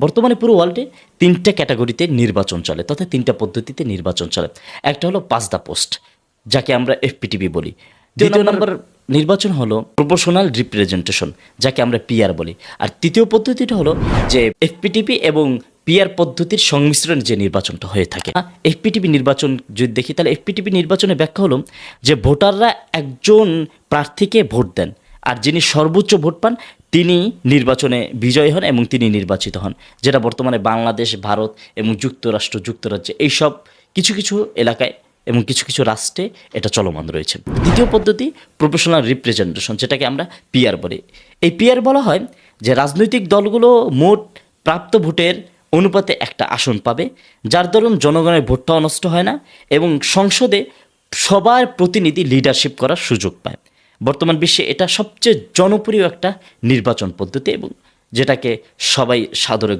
বর্তমানে পুরো ওয়ার্ল্ডে তিনটা ক্যাটাগরিতে নির্বাচন চলে তথা তিনটা পদ্ধতিতে নির্বাচন চলে। একটা হলো পাস দ্য পোস্ট যাকে আমরা এফপিটিভি বলি। দ্বিতীয় নম্বর নির্বাচন হলো প্রপোর্শনাল রিপ্রেজেন্টেশন যাকে আমরা পিআর বলি। আর তৃতীয় পদ্ধতিটা হলো যে এফপিটিপি এবং পিআর পদ্ধতির সংমিশ্রণে যে নির্বাচনটা হয়ে থাকে। এফপিটিপি নির্বাচন যদি দেখি তাহলে এফপিটিপি নির্বাচনের ব্যাখ্যা হলো যে ভোটাররা একজন প্রার্থীকে ভোট দেন। আর যিনি সর্বোচ্চ ভোট পান, তিনি নির্বাচনে বিজয়ী হন এবং তিনি নির্বাচিত হন, যেটা বর্তমানে বাংলাদেশ, ভারত এবং যুক্তরাষ্ট্র, যুক্তরাজ্যে এইসব কিছু কিছু এলাকায় এবং কিছু কিছু রাষ্ট্রে এটা চলমান রয়েছে। দ্বিতীয় পদ্ধতি প্রফেশনাল রিপ্রেজেন্টেশন যেটাকে আমরা পিআর বলি। এই পিআর বলা হয় যে রাজনৈতিক দলগুলো মোট প্রাপ্ত ভোটের অনুপাতে একটা আসন পাবে, যার দরুন জনগণের ভোটটাও নষ্ট হয় না এবং সংসদে সবার প্রতিনিধি লিডারশিপ করার সুযোগ পায়। বর্তমান বিশ্বে এটা সবচেয়ে জনপ্রিয় একটা নির্বাচন পদ্ধতি এবং যেটাকে সবাই সাদরে